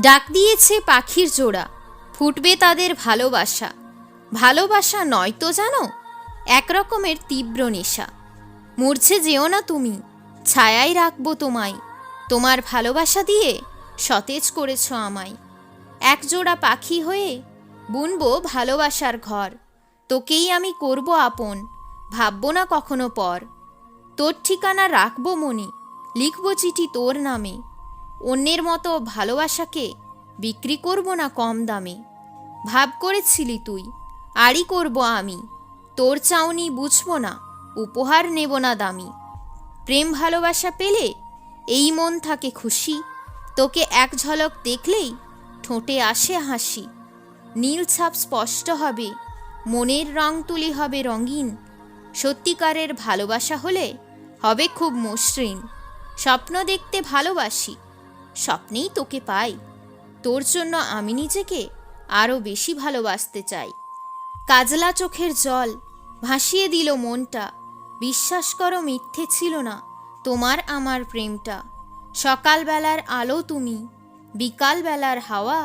ডাক দিয়েছে পাখির জোড়া, ফুটবে তাদের ভালোবাসা। ভালোবাসা নয় তো জানো? এক রকমের তীব্র নেশা। মূর্ছে যেও না তুমি ছায়াই রাখব তোমায়। তোমার ভালোবাসা দিয়ে সতেজ করেছ আমায়। এক জোড়া পাখি হয়ে বুনবো ভালোবাসার ঘর। তোকেই আমি করব আপন, ভাববো না কখনো পর। তোর ঠিকানা রাখব মনে, লিখব চিঠি তোর নামে। অন্যের মতো ভালোবাসাকে বিক্রি করব না কম দামে। ভাব করেছিলি তুই আরই করব আমি। তোর চাউনি বুঝব না, উপহার নেব না দামি। প্রেম ভালোবাসা পেলে এই মন থাকে খুশি। তোকে এক ঝলক দেখলেই ঠোঁটে আসে হাসি। নীল ছাপ স্পষ্ট হবে, মনের রং তুলি হবে রঙিন। সত্যিকারের ভালোবাসা হলে হবে খুব মসৃণ। স্বপ্ন দেখতে ভালোবাসি স্বপ্নেই তোকে পাই। তোর জন্য আমি নিজেকে আরও বেশি ভালোবাসতে চাই। কাজলা চোখের জল, ভাসিয়ে দিল মনটা। বিশ্বাস করো, মিথ্যে ছিল না তোমার আমার প্রেমটা। সকালবেলার আলো তুমি, বিকালবেলার হাওয়া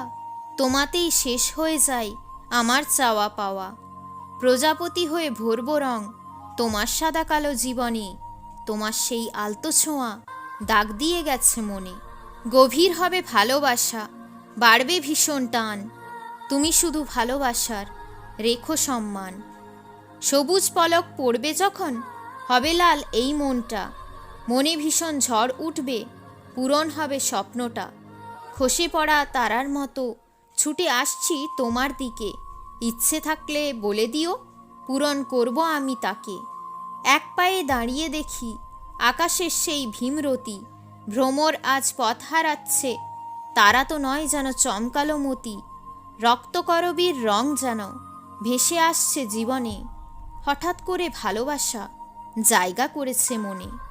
তোমাতেই শেষ হয়ে যায় আমার চাওয়া পাওয়া। প্রজাপতি হয়ে ভরব রং তোমার সাদা কালো জীবনে, তোমার সেই আলতো ছোঁয়া দাগ দিয়ে গেছে মনে। গভীর হবে ভালোবাসা, বাড়বে ভীষণ টান। তুমি শুধু ভালোবাসার রেখো সম্মান। সবুজ পলক পড়বে যখন, হবে লাল এই মনটা। মনে ভীষণ ঝড় উঠবে, পূরণ হবে স্বপ্নটা। খসে পড়া তারার মতো, ছুটে আসছি তোমার দিকে। ইচ্ছে থাকলে বলে দিও, পূরণ করব আমি তাকে। এক পায়ে দাঁড়িয়ে দেখি, আকাশের সেই ভীমরতি। ভ্রমর আজ পথ হারাচ্ছে, তারা তো নয় যেন চমকালো মতি। রক্তকরবীর রং যেন ভেসে আসছে জীবনে, হঠাৎ করে ভালোবাসা জায়গা করেছে মনে।